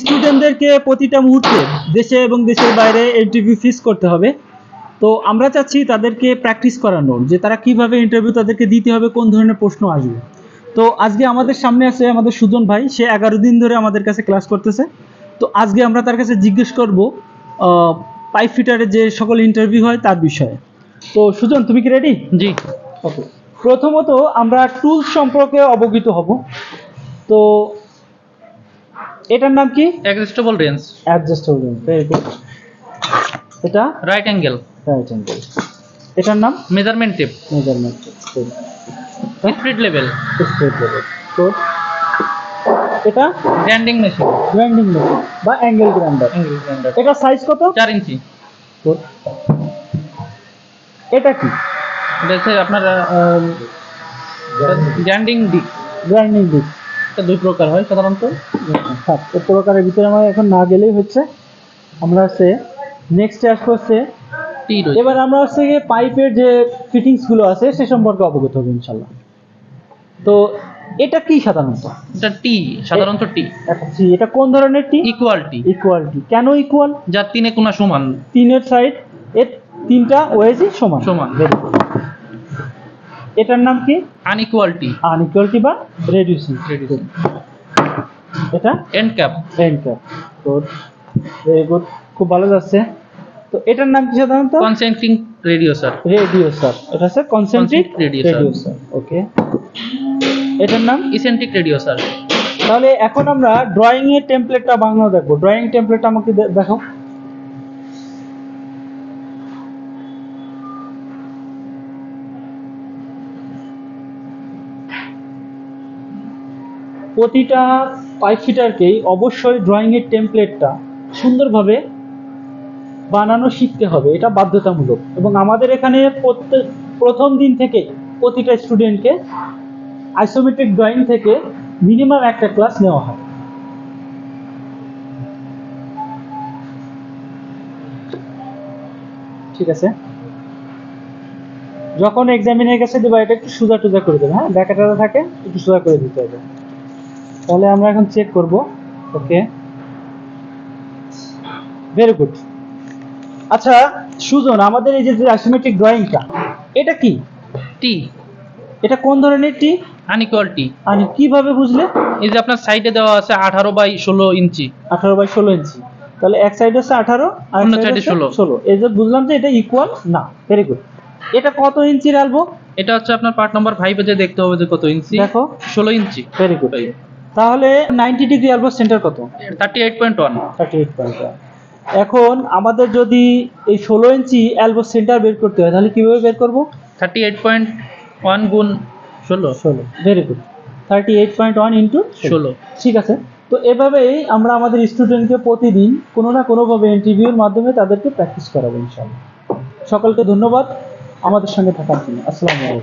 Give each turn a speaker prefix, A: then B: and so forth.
A: স্টুডেন্টদেরকে প্রতিটা মুহূর্তে দেশে এবং দেশের বাইরে ইন্টারভিউ ফেস করতে হবে। তো আমরা চাচ্ছি তাদেরকে প্র্যাকটিস করানোর যে তারা কীভাবে ইন্টারভিউ তাদেরকে দিতে হবে কোন ধরনের প্রশ্ন আসবে। তো আজকে আমাদের সামনে আছে আমাদের সুজন ভাই সে এগারো দিন ধরে আমাদের কাছে ক্লাস করতেছে। তো আজকে আমরা তার কাছে জিজ্ঞেস করব পাইপ ফিটারের যে সকল ইন্টারভিউ হয় তার বিষয়ে। তো সুজন তুমি কি রেডি
B: জি।
A: ওকে প্রথমত আমরা টুলস সম্পর্কে অবগত হব। তো এটার নাম কি?
B: Adjustable range
A: adjustable range very good এটা?
B: রাইট অ্যাঙ্গেল
A: রাইট অ্যাঙ্গেল এটার নাম?
B: Measurement tape
A: measurement tape
B: speed level
A: straight level তো এটা?
B: গ্রাইন্ডিং মেশিন
A: গ্রাইন্ডিং মেশিন বা অ্যাঙ্গেল গ্রাইন্ডার
B: অ্যাঙ্গেল গ্রাইন্ডার
A: এটা সাইজ কত?
B: চার ইঞ্চি।
A: Good. এটা কি?
B: এটা আপনার গ্রাইন্ডিং ডিক
A: গ্রাইন্ডিং ডিস্ক
B: এটা দুই প্রকার হয় সাধারণত।
A: থাক এর প্রকারের ভিতরে আমরা এখন না গেলেই হচ্ছে আমরা হচ্ছে নেক্সটে আসব হচ্ছে
B: টি
A: এবার আমরা হচ্ছে পাইপের যে ফিটিংসগুলো আছে সে সম্পর্কে অবগত হব ইনশাল্লাহ তো এটা কি সাধারণত?
B: এটা টি সাধারণত টি
A: জি, এটা কোন ধরনের টি
B: ইকুয়ালিটি
A: ইকুয়ালিটি কেন ইকুয়াল
B: যার তিনে কোনা সমান।
A: তিনের সাইড এর তিনটা ওয়েজই সমান।
B: সমান।
A: এটার নাম কি?
B: আনইকুয়ালিটি
A: আনইকুয়ালিটি বা রেডিউসিং এটা
B: end cap
A: end cap good very good খুব ভালো যাচ্ছে। তো এটার নাম কি সাধারণত?
B: কনসেন্ট্রিং রেডিওসার
A: রেডিওসার এটা হচ্ছে কনসেন্ট্রিক. রেডিওসার ওকে এটার নাম?
B: ইসেন্ট্রিক রেডিওসার
A: তাহলে এখন আমরা ড্রয়িং এর টেমপ্লেটটা বাংলা দেখব। ড্রয়িং টেমপ্লেটটা আমাকে দেখাও। প্রতিটা পাইপ ফিটারকেই অবশ্যই ড্রয়িং এর টেমপ্লেটটা সুন্দরভাবে বানানো শিখতে হবে। এটা বাধ্যতামূলক। এবং আমাদের এখানে প্রত্যেক, প্রথম দিন থেকে প্রতিটা স্টুডেন্টকে আইসোমেট্রিক ড্রয়িং থেকে মিনিমাম একটা ক্লাস নেওয়া হয়। ঠিক আছে? যখন এক্সামিনের কাছে দেবা এটা একটু সোজা টুজা করে দেবে হ্যাঁ? ব্যাকাটা থাকে, একটু সোজা করে দিতে হবে। তাহলে আমরা এখন চেক করব। ওকে ভেরি গুড আচ্ছা সুজন আমাদের এই যে আইসোমেট্রিক ড্রয়িংটা এটা কি?
B: টি
A: এটা কোন ধরনের টি
B: আনইকুয়ালিটি
A: আর কীভাবে বুঝলে?
B: এই যে আপনার সাইডে দেওয়া আছে আঠারো বাই ষোলো ইঞ্চি।
A: আঠারো বাই ষোলো ইঞ্চি। তাহলে এক সাইড হচ্ছে আঠারো আর
B: অন্য
A: সাইডে
B: 16
A: ষোলো। এই যে বুঝলাম যে এটা ইকুয়াল না। ভেরি গুড এটা কত ইঞ্চির আলবো?
B: এটা হচ্ছে আপনার পার্ট নাম্বার ফাইভে যে দেখতে হবে যে কত ইঞ্চি।
A: দেখো।
B: ষোলো ইঞ্চি।
A: ভেরি গুড তাহলে নাইনটি ডিগ্রি আলবো সেন্টার কত?
B: Thirty eight point one
A: thirty eight point এখন আমাদের যদি এই ষোলো ইঞ্চি অ্যালবো সেন্টার বের করতে হয় তাহলে কীভাবে বের করব?
B: থার্টি এইট পয়েন্ট ওয়ান গুণ ষোলো।
A: ষোলো very good thirty eight point one into
B: ষোলো।
A: ঠিক আছে? তো এভাবেই আমরা আমাদের স্টুডেন্টকে প্রতিদিন কোনো না কোনোভাবে ইন্টারভিউর মাধ্যমে তাদেরকে প্র্যাকটিস করাবো ইনশাআল্লাহ। সকলকে ধন্যবাদ আমাদের সঙ্গে থাকার জন্য। আসসালামু আলাইকুম।